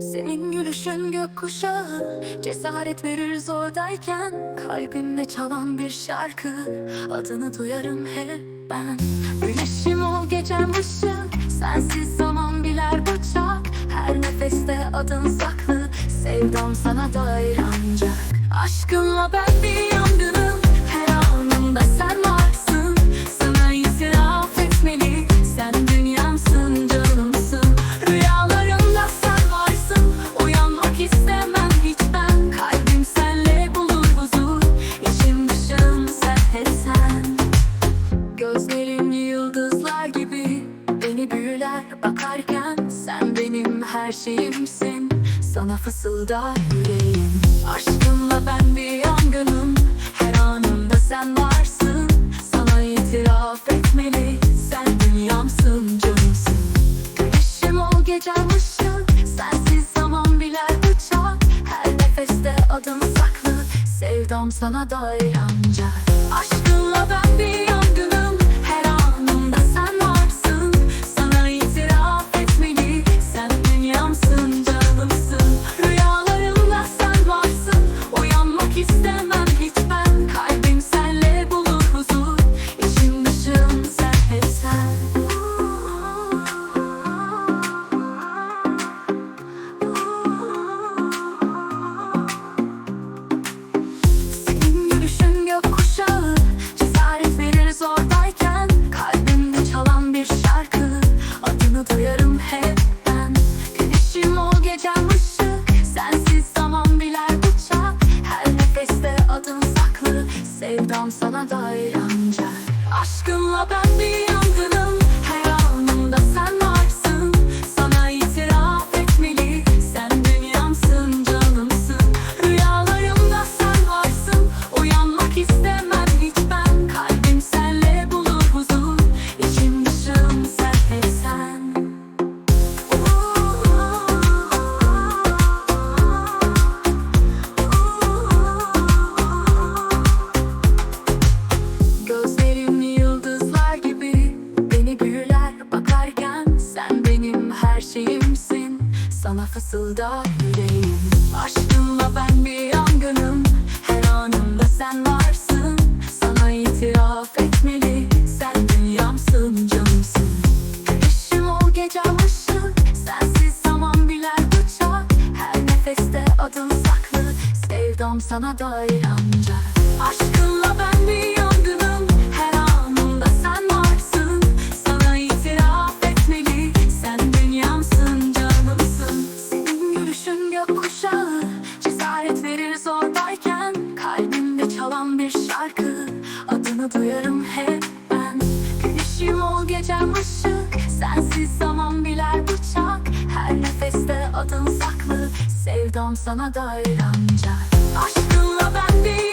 Senin gülüşün gökkuşağı Cesaret verir zordayken Kalbimde çalan bir şarkı. Adını duyarım hep ben. Güneşim ol gecem ışık Sensiz zaman biler bıçak. Her nefeste adın saklı Sevdam sana dair ancak. Aşkınla ben bir yangınım Her anımda sen Gözlerin yıldızlar gibi. Beni büyüler bakarken Sen benim her şeyimsin. Sana fısıldar yüreğim. Aşkınla ben bir yangınım. Her anımda sen varsın. Sana itiraf etmeli. Sen dünyamsın canımsın. Güneşim ol gecem ışık Sensiz zaman biler bıçak. Her nefeste adın saklı. Sevdam sana dair ancak Aşkınla ben sana Aşkınla ben bir fısıldar yüreğim. Aşkınla ben bir yangınım. Her anımda sen varsın. Sana itiraf etmeli. Sen dünyamsın canımsın. Güneşim ol gecem ışık Sensiz zaman biler bıçak. Her nefeste adın saklı. Sevdam sana dair ancak. Aşkınla ben bir yangınım Adını duyarım hep ben. Güneşim ol gecem ışık Sensiz zaman biler bıçak. Her nefeste adın saklı. Sevdam sana dair ancak Aşkınla ben bir